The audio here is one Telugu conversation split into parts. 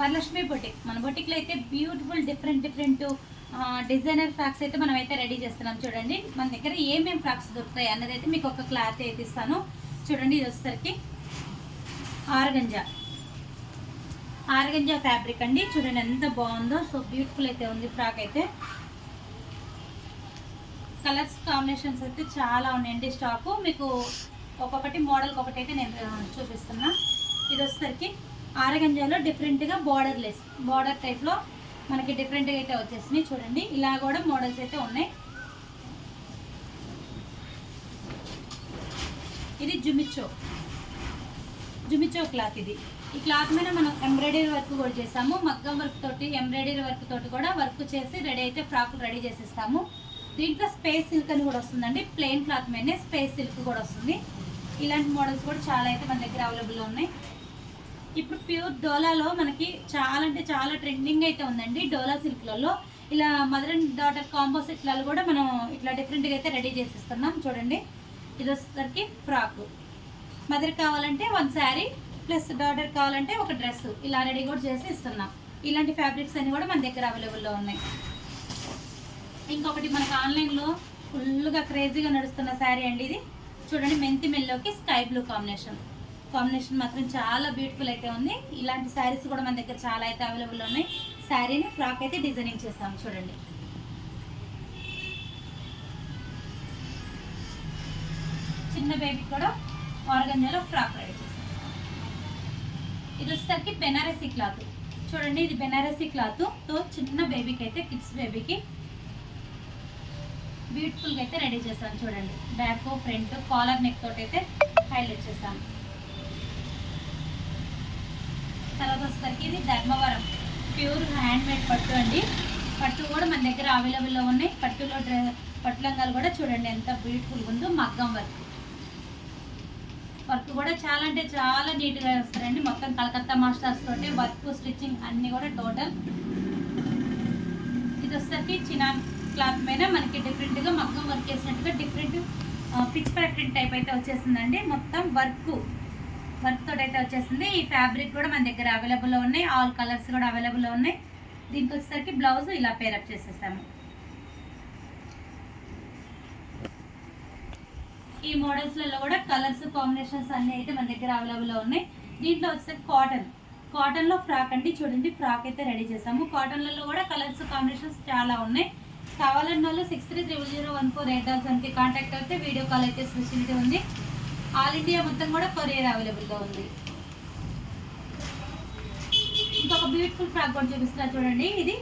వరలక్ష్మి బొటిక్. మన బొటిక్లో అయితే beautiful different different designer frocks అయితే మనం అయితే రెడీ చేస్తున్నాం. చూడండి మన దగ్గర ఏమేమి ఫ్రాక్స్ దొరుకుతాయి అన్నది అయితే మీకు ఒక క్లాత్ అయితే ఇస్తాను. చూడండి ఇది వచ్చేసరికి ఆరగంజా. ఆరగంజా ఫ్యాబ్రిక్ అండి. చూడండి ఎంత బాగుందో సో బ్యూటిఫుల్ అయితే ఉంది ఫ్రాక్ అయితే. కలర్స్ కాంబినేషన్స్ అయితే చాలా ఉన్నాయండి స్టాకు మీకు ఒక్కొక్కటి మోడల్ ఒకటి అయితే నేను చూపిస్తున్నా. ఇది వచ్చేసరికి ఆరగంజాలో డిఫరెంట్గా బార్డర్లెస్ బార్డర్ టైప్లో మనకి డిఫరెంట్గా అయితే వచ్చేసినాయి. చూడండి ఇలా కూడా మోడల్స్ అయితే ఉన్నాయి. ఇది జుమిచో. జుమిచో క్లాత్ ఇది. ఈ క్లాత్ మీద మనం ఎంబ్రాయిడరీ వర్క్ కూడా చేసాము మగ్గం వర్క్ తోటి ఎంబ్రాయిడరీ వర్క్ తోటి కూడా వర్క్ చేసి రెడీ అయితే ఫ్రాక్ రెడీ చేసేస్తాము. దీంట్లో స్పేస్ సిల్క్ అని కూడా వస్తుందండి. ప్లెయిన్ క్లాత్ మీదనే స్పేస్ సిల్క్ కూడా వస్తుంది. ఇలాంటి మోడల్స్ కూడా చాలా అయితే మన దగ్గర అవైలబుల్ ఉన్నాయి. ఇప్పుడు ప్యూర్ డోలాలో మనకి చాలా అంటే చాలా ట్రెండింగ్ అయితే ఉందండి డోలా సిల్క్లలో. ఇలా మదర్ అండ్ డాటర్ కాంబో సెట్లలో కూడా మనం ఇట్లా డిఫరెంట్గా అయితే రెడీ చేసిస్తున్నాం. చూడండి. ఇది వచ్చేసరికి ఫ్రాక్. మదర్ కావాలంటే వన్ శారీ ప్లస్ డాటర్ కావాలంటే ఒక డ్రెస్. ఇలా రెడీ కూడా చేసి ఇస్తున్నాం. ఇలాంటి ఫ్యాబ్రిక్స్ అన్నీ కూడా మన దగ్గర అవైలబుల్లో ఉన్నాయి. ఇంకొకటి మనకు ఆన్లైన్లో ఫుల్గా క్రేజీగా నడుస్తున్న శారీ అండి ఇది. చూడండి మెంతి మెల్లోకి స్కై బ్లూ కాంబినేషన్. కాంబినేషన్ మాత్రం చాలా బ్యూటిఫుల్ అయితే ఉంది. ఇలాంటి శారీస్ కూడా మన దగ్గర చాలా అయితే అవైలబుల్ ఉన్నాయి. శారీని ఫ్రాక్ అయితే డిజైనింగ్ చేస్తాము చూడండి. చిన్న బేబీకి కూడా ఆర్గంజాలో ఫ్రాక్ రెడీ చేస్తాం ఇది వచ్చేసరికి బెనారసీ క్లాత్. చూడండి ఇది బెనారసీ క్లాత్తో చిన్న బేబీకి అయితే కిడ్స్ బేబీకి బ్యూటిఫుల్గా అయితే రెడీ చేస్తాను చూడండి. బ్యాక్ ఫ్రంట్ కాలర్ నెక్ తోటి అయితే హైలైట్ చేస్తాను తర్వాత వచ్చేసరికి ఇది ధర్మవరం. ప్యూర్ హ్యాండ్మేడ్ పట్టు అండి. పట్టు కూడా మన దగ్గర అవైలబుల్లో ఉన్నాయి. పట్టులో డ్రె పట్టు లంగాలు కూడా చూడండి ఎంత బ్యూటిఫుల్గా ఉందో మగ్గం వర్క్. వర్క్ కూడా చాలా అంటే చాలా నీట్గా వేస్తారండి మొత్తం కలకత్తా మాస్టర్స్ తోటి వర్క్ స్టిచ్చింగ్ అన్నీ కూడా టోటల్ ఇది వచ్చేసరికి చిన్న క్లాత్ మీద మనకి డిఫరెంట్గా మగ్గం వర్క్ వేసినట్టుగా డిఫరెంట్ పిచ్ ప్రింట్ టైప్ అయితే వచ్చేసిందండి. మొత్తం వర్క్ వర్క్ తోటి అయితే వచ్చేసింది. ఈ ఫ్యాబ్రిక్ కూడా మన దగ్గర అవైలబుల్లో ఉన్నాయి. ఆల్ కలర్స్ కూడా అవైలబుల్లో ఉన్నాయి. దీనికి వచ్చేసరికి బ్లౌజ్ ఇలా పేరప్ చేసేసాము. ఈ మోడల్స్లలో కూడా కలర్స్ కాంబినేషన్స్ అన్నీ అయితే మన దగ్గర అవైలబుల్లో ఉన్నాయి. దీంట్లో వచ్చేసరికి కాటన్ కాటన్లో ఫ్రాక్ అండి. చూడండి ఫ్రాక్ అయితే రెడీ చేసాము. కాటన్లలో కూడా కలర్స్ కాంబినేషన్స్ చాలా ఉన్నాయి. కావాలన్న వాళ్ళు six three triple zero one four eight సెవెన్కి కాంటాక్ట్ అయితే వీడియో కాల్ అయితే ఫెసిలిటీ ఉంది. ఆల్ ఇండియా మొత్తం కూడా కొరియర్ అవైలబుల్గా ఉంది. ఇంకొక బ్యూటిఫుల్ ఫ్రాక్ కూడా చూపిస్తున్నారు చూడండి. ఇది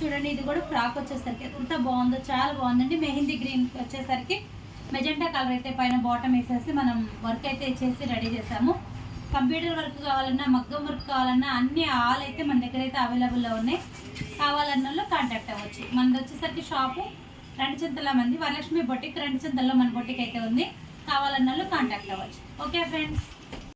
చూడండి ఇది కూడా ఫ్రాక్ వచ్చేసరికి ఎంత బాగుందో చాలా బాగుందండి. మెహందీ గ్రీన్ వచ్చేసరికి మెజెంటా కలర్ అయితే పైన బాటమ్ వేసేసి మనం వర్క్ అయితే చేసి రెడీ చేసాము కంప్యూటర్ వర్క్ కావాలన్నా మగ్గం వర్క్ కావాలన్నా అన్ని ఆల్ అయితే మన దగ్గర అయితే అవైలబుల్లో ఉన్నాయి. కావాలన్న వాళ్ళు కాంటాక్ట్ అవ్వచ్చు. మనది వచ్చేసరికి షాపు రెండు చింతల మంది వరలక్ష్మి బొటిక్ రెండు చింతల్లో మన బొటిక్ అయితే ఉంది. కావాలన్న కాంటాక్ట్ అవ్వచ్చు. Okay friends